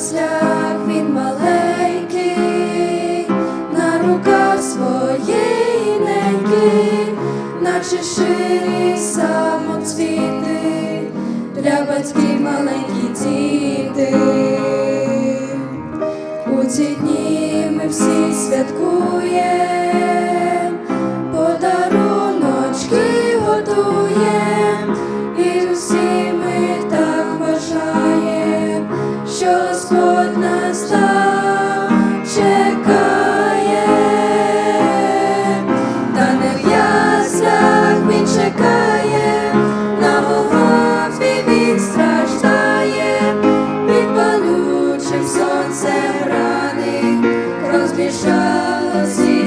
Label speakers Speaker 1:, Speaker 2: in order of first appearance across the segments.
Speaker 1: яслях він маленький, на руках своєї неньки, наче ширі самоцвіти, для батьків маленькі діти. У ці дні ми всі святкуємо, você.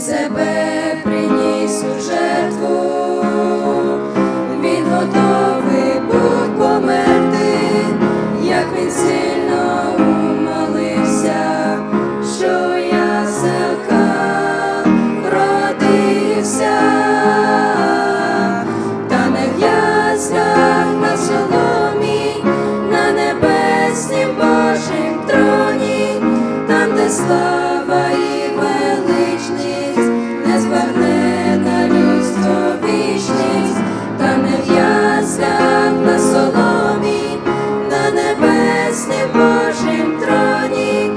Speaker 1: Себе приніс у жертву, величність, незбагнена людство вічність, та не в яслях на соломі, на небеснім Божім троні,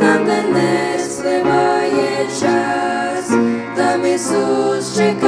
Speaker 1: там, де не сливає час, там Ісус чекає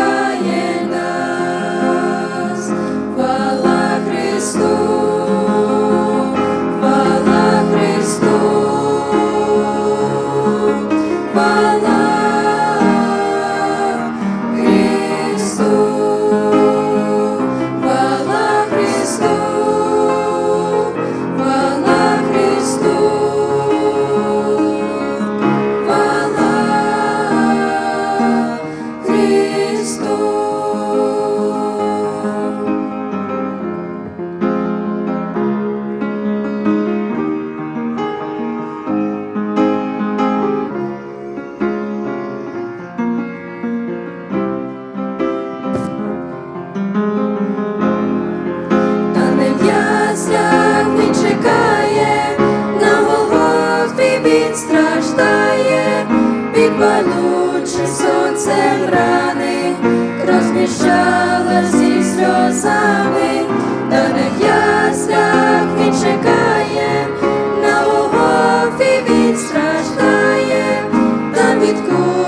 Speaker 1: чекає, на Голгофі він страждає, під палючим сонцем рани, розмішала зі сльозами, та не в яслях він чекає, на Голгофі він страждає, там відкуплення